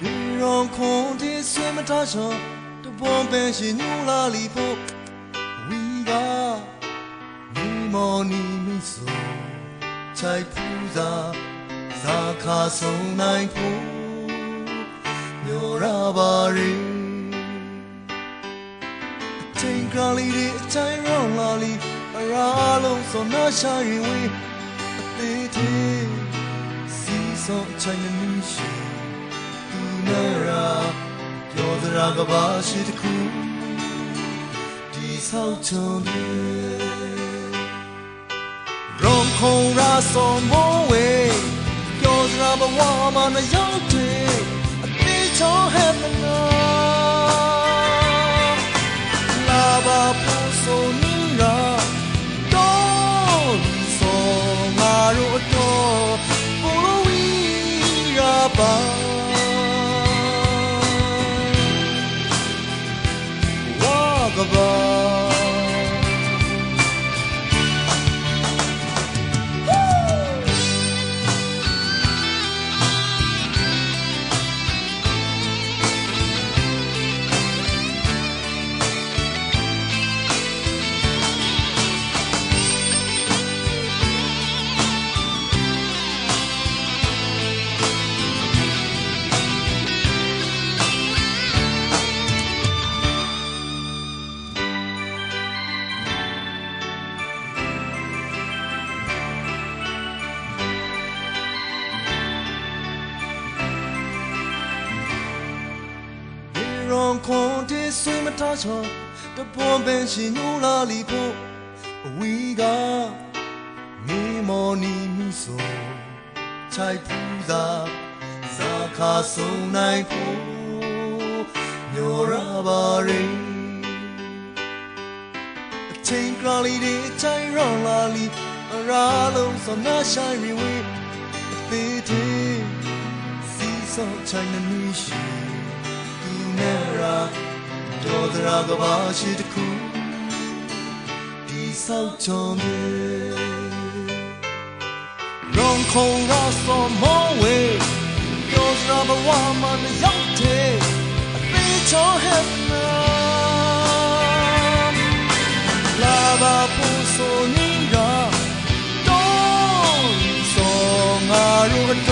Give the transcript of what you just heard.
ဒီရောခွန်ဒီဆွေမထားချောတပေါ်ပဲရှင်ညူလာလီဖို့ဝီကနီမော်နီမီဆိုချိုက်ဖူးသာဇာခါဆုံးနိုင်ဖို့မျိုးရပါရင်ချိန်ကလေးတွေအချိန်ရောလာလီအရာလုံးစောနာရှာရင်ဝေးအသေးသေးစီစောချိန်မီရှိ နာရာပြောစရာကဘာရှိတခုဒီဆောက်ချုံတွေရောင်ခုံရာစောမောဝေးပြောစရာဘဝမှာမရောက်တဲ့အသေးချောဟဲ့မနာ lava puso ninga vagabond ron kon te sui ma ta cho de bon ben shi nyu la li ko awi ga me mo ni mu so chai pu da sa kha so nai ko nyo ra ba re ချင်းကလာလီတွေချိုင်ရော်လာလီအရာလုံးစနာဆိုင်ရီဝေးအသေးသေးစီစောချိုင်နေရှိ 叫得我巴心苦，第三天，冷空啊，索毛喂，叫得我把我的羊蹄子吹成黑呐，喇叭不送你呀，东乡啊，如何走？